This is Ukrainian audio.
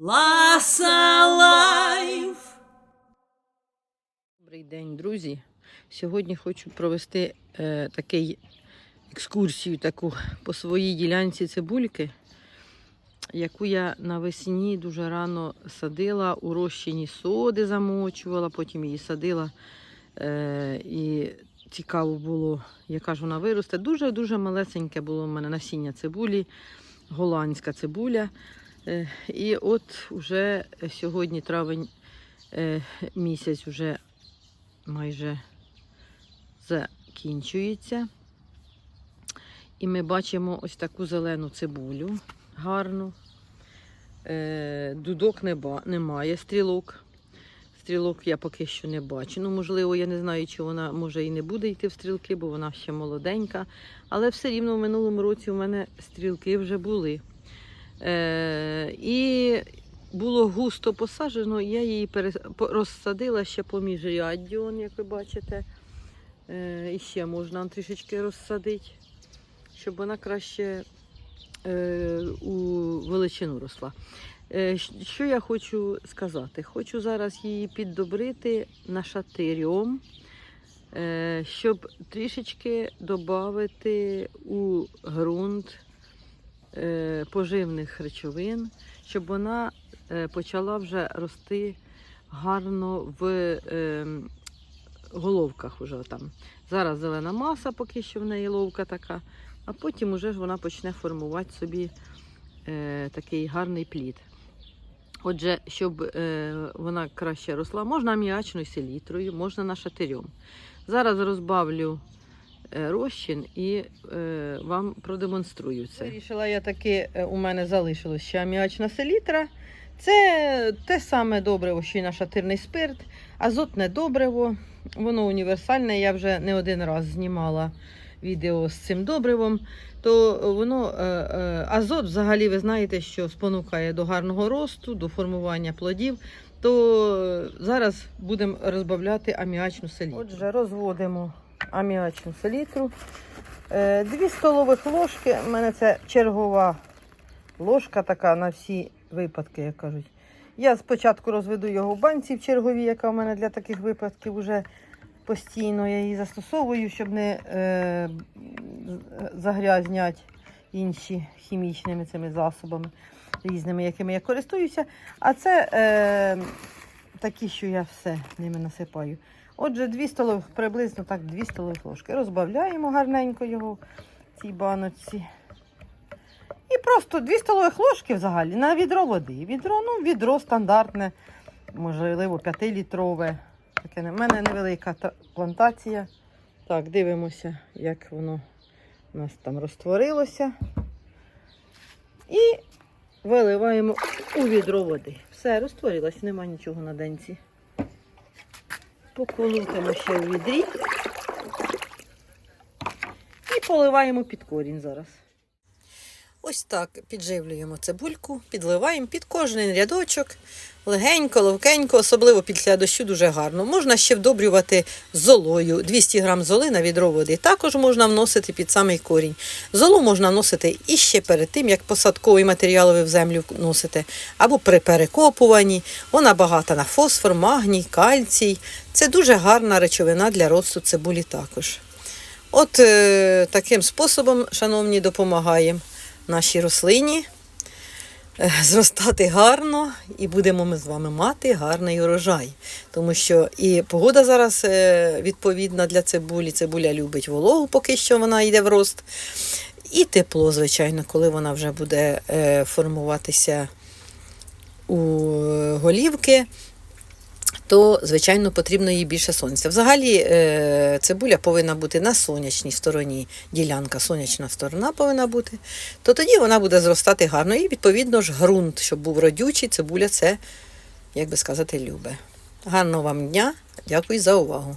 Lassa Life. Добрий день, друзі. Сьогодні хочу провести е, такий екскурсію таку по своїй ділянці цибульки, яку я навесні дуже рано садила, у розчині соди замочувала, потім її садила. Е, і цікаво було, яка ж вона виросте. Дуже-дуже малесеньке було в мене насіння цибулі, голландська цибуля. Е, і от уже сьогодні травень е, місяць вже майже закінчується. І ми бачимо ось таку зелену цибулю гарну. Е, дудок немає, стрілок. Стрілок я поки що не бачу. Ну, можливо, я не знаю, чи вона може і не буде йти в стрілки, бо вона ще молоденька. Але все рівно в минулому році у мене стрілки вже були. Е, і було густо посаджено, я її розсадила ще поміж ряддю, он, як ви бачите. Е, і ще можна трішечки розсадити, щоб вона краще е, у величину росла. Е, що я хочу сказати? Хочу зараз її піддобрити нашатирем, е, щоб трішечки додати у ґрунт поживних речовин, щоб вона е, почала вже рости гарно в е, головках. Уже там. Зараз зелена маса, поки що в неї ловка така, а потім уже ж вона почне формувати собі е, такий гарний плід. Отже, щоб е, вона краще росла, можна аміачною селітрою, можна нашатирем. Зараз розбавлю е, розчин і е, вам продемонструю це. Вирішила я таки, е, у мене залишилось ще аміачна селітра. Це те саме добриво, що й нашатирний спирт, азотне добриво. Воно універсальне. Я вже не один раз знімала відео з цим добривом. То воно е, е, азот, взагалі, ви знаєте, що спонукає до гарного росту, до формування плодів. То зараз будемо розбавляти аміачну селітру. Отже, розводимо аміачну селітру. Е, Дві столових ложки. У мене це чергова ложка така на всі випадки, як кажуть. Я спочатку розведу його в банці в черговій, яка в мене для таких випадків вже постійно. Я її застосовую, щоб не е, загрязнять інші хімічними цими засобами, різними, якими я користуюся. А це е, такі, що я все ними насипаю. Отже, 2 столових, приблизно так 2 столових ложки. Розбавляємо гарненько його в цій баночці. І просто 2 столових ложки взагалі на відро води. Відро, ну, відро стандартне, можливо, 5-літрове. Таке в мене невелика плантація. Так, дивимося, як воно у нас там розтворилося. І виливаємо у відро води. Все, розтворилось, нема нічого на денці. Поколотимо ще у відрі. І поливаємо під корінь зараз. Ось так підживлюємо цибульку, підливаємо під кожен рядочок, легенько, ловкенько, особливо після дощу дуже гарно. Можна ще вдобрювати золою. 200 грам золи на відро води. Також можна вносити під самий корінь. Золу можна вносити і ще перед тим, як посадковий матеріал ви в землю вносите, або при перекопуванні. Вона багата на фосфор, магній, кальцій. Це дуже гарна речовина для росту цибулі також. От е, таким способом, шановні, допомагаємо нашій рослині е, зростати гарно, і будемо ми з вами мати гарний урожай. Тому що і погода зараз е, відповідна для цибулі. Цибуля любить вологу, поки що вона йде в рост. І тепло, звичайно, коли вона вже буде е, формуватися у голівки. То, звичайно, потрібно їй більше сонця. Взагалі, е, цибуля повинна бути на сонячній стороні, ділянка, сонячна сторона повинна бути, то тоді вона буде зростати гарно. І, відповідно ж, ґрунт, щоб був родючий, цибуля це, як би сказати, любе. Гарного вам дня. Дякую за увагу.